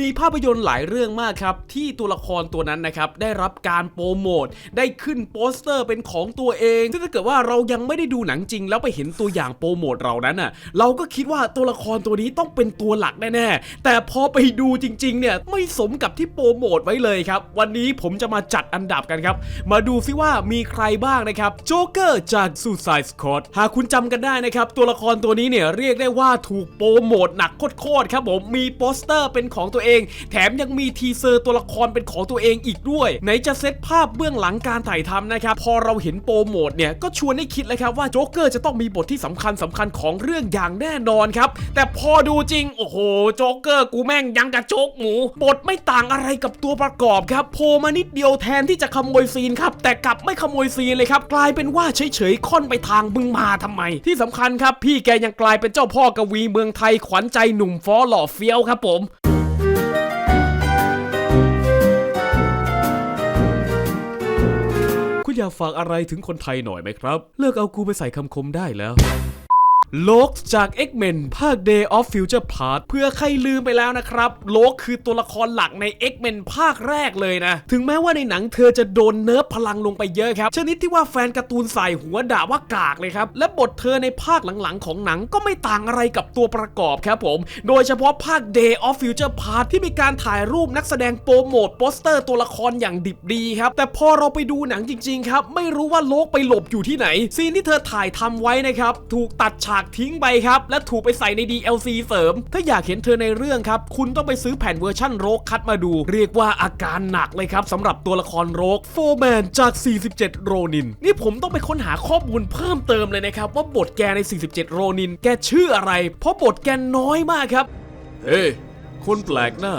มีภาพยนตร์หลายเรื่องมากครับ ที่ตัวละครตัวนั้นนะครับ ได้รับการโปรโมท ได้ขึ้นโปสเตอร์เป็นของตัวเองซึ่งถ้าเกิดว่าเรายังไม่ได้ดูหนังจริง แล้วไปเห็นตัวอย่างโปรโมทเรานั้นน่ะเราก็คิดว่าตัวละครตัวนี้ต้องเป็นตัวหลักแน่ๆแต่พอไปดูจริงๆเนี่ยไม่สมกับที่โปรโมทไว้เลยครับ วันนี้ผมจะมาจัดอันดับกันครับ มาดูซิว่ามีใครบ้างนะครับโจ๊กเกอร์จาก Suicide Squad หากคุณจำกันได้นะครับ ตัวละครตัวนี้เนี่ยเรียกได้ว่าถูกโปรโมทหนักโคตรๆครับผมมีโปสเตอร์เป็นของตัวเองแถมยังมีทีเซอร์ตัวละครเป็นของตัวเองอีกด้วย ไหนจะเซตภาพเบื้องหลังการถ่ายทำนะครับ พอเราเห็นโปรโมทเนี่ย ก็ชวนให้คิดเลยครับว่าโจ๊กเกอร์จะต้องมีบทที่สำคัญสำคัญของเรื่องอย่างแน่นอนครับ แต่พอดูจริง โอ้โห โจ๊กเกอร์กูแม่งยังกับโจ๊กหมู บทไม่ต่างอะไรกับตัวประกอบครับ โผล่มานิดเดียวแทนที่จะขโมยซีนครับ แต่กลับไม่ขโมยซีนเลยครับ กลายเป็นว่าเฉยๆค่อนไปทางมึงมาทำไม ที่สำคัญครับ พี่แกยังกลายเป็นเจ้าพ่อกวีเมืองไทยขวัญใจหนุ่มฟอหล่อเฟี้ยวครับผม อยากฝากอะไรถึงคนไทยหน่อยไหมครับ เลิกเอากูไปใส่คำคมได้แล้ว โลกจาก X-Men ภาค Day of Future Past เพื่อใครลืมไปแล้วนะครับ โลกคือตัวละครหลักใน X-Men ภาคแรกเลยนะ ถึงแม้ว่าในหนังเธอจะโดนเนิร์ฟพลังลงไปเยอะครับ ชนิดที่ว่าแฟนการ์ตูนใส่หัวด่าว่ากากเลยครับ และบทเธอในภาคหลังๆ ของหนังก็ไม่ต่างอะไรกับตัวประกอบครับผม โดยเฉพาะภาค Day of Future Past ที่มีการถ่ายรูปนักแสดงโปรโมทโปสเตอร์ตัวละครอย่างดิบดีครับ แต่พอเราไปดูหนังจริง ๆ ครับ ไม่รู้ว่าโลกไปหลบอยู่ที่ไหน ซีนที่เธอถ่ายทำไว้นะครับ ถูกตัดฉากทิ้งไปครับ และถูกไปใส่ใน DLC เสริม ถ้าอยากเห็นเธอในเรื่องครับ คุณต้องไปซื้อแผ่นเวอร์ชั่นโรกคัดมาดู เรียกว่าอาการหนักเลยครับสำหรับตัวละครโรกโฟแมนจาก 47 โรนิน นี่ผมต้องไปค้นหาข้อมูลเพิ่มเติมเลยนะครับ ว่าบทแกใน 47 โรนิน แกชื่ออะไร เพราะบทแกน้อยมากครับ เฮ้คนแปลกหน้า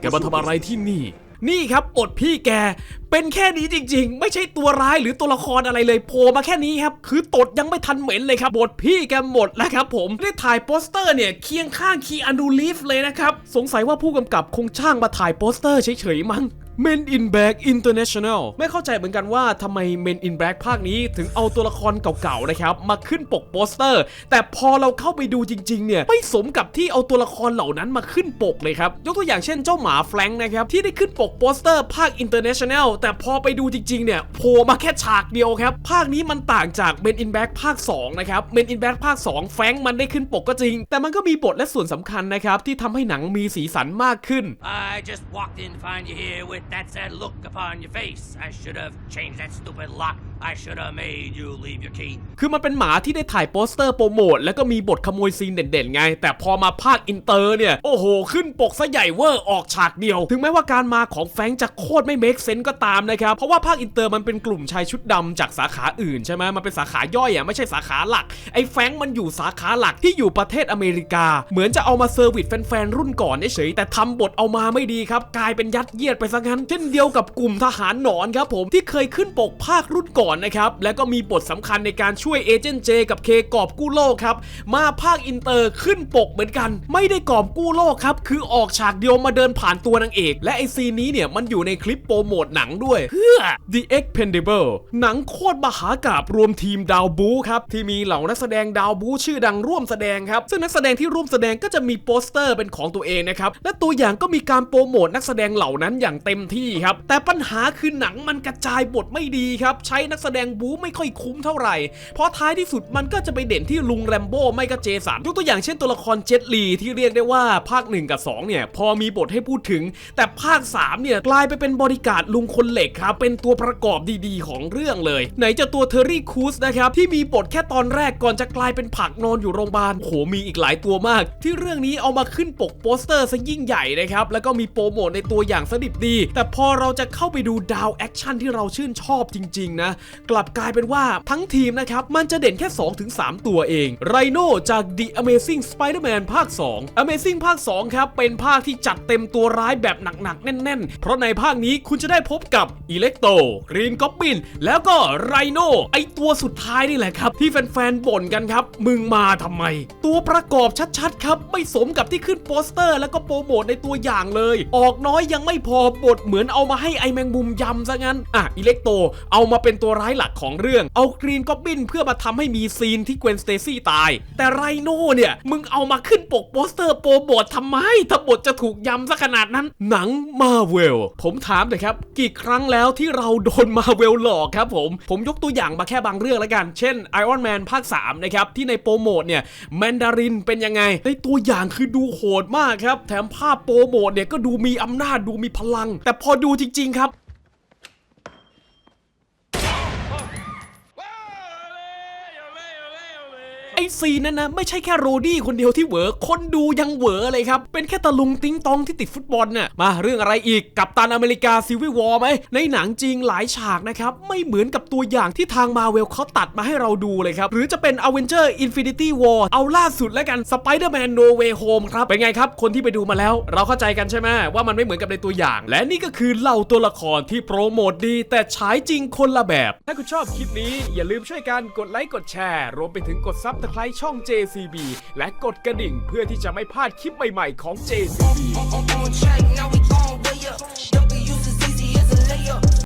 แกมาทำอะไรที่นี่ นี่ครับบทพี่แกเป็นแค่นี้จริง ๆ ไม่ใช่ตัวร้ายหรือตัวละครอะไรเลยโผล่มาแค่นี้ครับคือตดยังไม่ทันเหม็นเลยครับบทพี่แกหมดแล้วครับผมได้ถ่ายโปสเตอร์เนี่ยเคียงข้างคีอันดูลีฟเลยนะครับสงสัยว่าผู้กำกับคงช่างมาถ่ายโปสเตอร์เฉยๆมั้ง Men in Black International ไม่เข้าใจเหมือนกันว่าทำไม Men in Black ภาคนี้ถึงเอาตัวละครเก่าๆนะครับมาขึ้นปกโปสเตอร์ แต่พอเราเข้าไปดูจริงๆเนี่ยไม่สมกับที่เอาตัวละครเหล่านั้นมาขึ้นปกเลยครับ ยกตัวอย่างเช่นเจ้าหมาแฟรงค์นะครับที่ได้ขึ้นปกโปสเตอร์ภาค International แต่พอไปดูจริงๆเนี่ยโผล่มาแค่ฉากเดียวครับ ภาคนี้มันต่างจาก Men in Black ภาค2นะครับ Men in Black ภาค 2 แฟรงค์มันได้ขึ้นปกก็จริง แต่มันก็มีบทและส่วนสำคัญนะครับที่ทำให้หนังมีสีสันมากขึ้น I just walked in find you here with that sad look upon your face. I should have changed that stupid lock. I should have made you leave your key. คือมันเป็นหมาที่ได้ถ่ายโปสเตอร์โปรโมทแล้วก็มีบทขโมยซีนเด่นๆไง แต่พอมาภาคอินเตอร์เนี่ย โอ้โห ขึ้นปกซะใหญ่เวอร์ออกฉากเดียว ถึงแม้ว่าการมาของแฟงจะโคตรไม่เมคเซน s ก็ตามนะครับ เพราะว่าภาคอินเตอร์มันเป็นกลุ่มชายชุดดำจากสาขาอื่นใช่ไหมมันเป็นสาขาย่อยอะไม่ใช่สาขาหลัก ไอ้แฟงมันอยู่สาขาหลักที่อยู่ประเทศอเมริกา เหมือนจะเอามาเซอร์วิสแฟนๆรุ่นก่อนเฉยแต่ทำบทเอามาไม่ดีครับกลายเป็นยัดเยียดไปซะงั้นเช่นเดียวกับกลุ่มทหารหนอนครับผมที่เคยขึ้นปกภาครุ่นก่อนนะครับ แล้วก็มีบทสำคัญในการช่วยเอเจนต์เจกับเคกอบกู้โลกครับ มาภาคอินเตอร์ขึ้นปกเหมือนกัน ไม่ได้กอบกู้โลกครับคือออกฉากเดียวมาเดินผ่านตัวนางเอก และไอซีนนี้เนี่ยมันอยู่ในคลิปโปรโมทหนังด้วยเพื่อ The Expendable หนังโคตรมหากาบรวมทีมดาวบูครับที่มีเหล่านักแสดงดาวบูชื่อดังร่วมแสดงครับ ซึ่งนักแสดงที่ร่วมแสดงก็จะมีโปสเตอร์เป็นของตัวเองนะครับและตัวอย่างก็มีการโปรโมทนักแสดงเหล่านั้นอย่างเต็มที่ครับ แต่ปัญหาคือหนังมันกระจายบทไม่ดีครับ ใช้นักแสดงบูไม่ค่อยคุ้มเท่าไหร่ เพราะท้ายที่สุดมันก็จะไปเด่นที่ลุงแรมโบ้ไม่ก็เจสันยกตัวอย่างเช่นตัวละครเจ็ตลีที่เรียกได้ว่าภาค 1 กับ 2 เนี่ย พอมีบทให้พูดถึง แต่ภาค 3 เนี่ย กลายไปเป็นบริการลุงคนเหล็กครับ เป็นตัวประกอบดีๆ ของเรื่องเลย ไหนจะตัวเทอร์รี่คูสนะครับ ที่มีบทแค่ตอนแรกก่อนจะกลายเป็นผักนอนอยู่โรงพยาบาลโอ้โหมีอีกหลายตัวมาก ที่เรื่องนี้เอามาขึ้นปกโปสเตอร์ซะยิ่งใหญ่นะครับแล้วก็มีโปรโมทในตัวอย่างสดิบดีแต่พอเราจะเข้าไปดูดาวแอคชั่นที่เราชื่นชอบจริง ๆ นะ กลับกลายเป็นว่าทั้งทีมนะครับ มันจะเด่นแค่ 2-3 ตัวเองไรโนจาก The Amazing Spider-Man ภาค 2 Amazing ภาค 2 ครับ เป็นภาคที่จัดเต็มตัวร้ายแบบหนัก ๆ แน่น ๆ เพราะในภาคนี้คุณจะได้พบกับอิเล็กโตกรีนก็อบบิน แล้วก็ไรโนไอตัวสุดท้ายนี่แหละครับ ที่แฟน ๆ บ่นกันครับ มึงมาทำไม ตัวประกอบชัด ๆ ครับ ไม่สมกับที่ขึ้นโปสเตอร์ แล้วก็โปรโมทในตัวอย่างเลย ออกน้อยยังไม่พอบทเหมือนเอามาให้ไอแมงมุมยำซะงั้น อะอิเล็กโตเอามาเป็นตัวร้ายหลักของเรื่อง เอากรีนก็บินเพื่อมาทำให้มีซีนที่เกวนสเตซี่ตาย แต่ไรโน่เนี่ย มึงเอามาขึ้นปกโปสเตอร์โปรโมททำไมถ้าบทจะถูกยำซะขนาดนั้น หนังมาเวลผมถามเลยครับ กี่ครั้งแล้วที่เราโดนมาเวลหลอกครับผม ผมยกตัวอย่างมาแค่บางเรื่องแล้วกัน เช่น Iron Man ภาค 3 นะครับ ที่ในโปรโมทเนี่ยแมนดารินเป็นยังไงในตัวอย่างคือดูโหดมากครับ แถมภาพโปรโมทเนี่ยก็ดูมีอำนาจดูมีพลัง แต่พอดูจริงๆครับ ไอ ซีนนั้นนะไม่ใช่แค่โรดี้คนเดียวที่เหวอคนดูยังเหวอเลยครับ เป็นแค่ตะลุงติ้งตองที่ติดฟุตบอลน่ะมาเรื่องอะไรอีกกับตันอเมริกาซิวิวอร์ไหมในหนังจริงหลายฉากนะครับ ไม่เหมือนกับตัวอย่างที่ทางมาเวลเขาตัดมาให้เราดูเลยครับ หรือจะเป็น a v e n g e r Infinity War เอาล่าสุดแล้วกัน Spider-Man No Way Home ครับ เป็นไงครับ คนที่ไปดูมาแล้ว เราเข้าใจกันใช่ไหมว่ามันไม่เหมือนกับในตัวอย่าง และนี่ก็คือเหล่าตัวละครที่โปรโมทดี แต่ฉายจริงคนละแบบ ถ้าคุณชอบคลิปนี้อย่าลืมช่วยกันกดไลค์กดแชร์ รวมไปถึงกดซับคล้ายช่อง JCB และกดกระดิ่งเพื่อที่จะไม่พลาดคลิปใหม่ๆของ JCB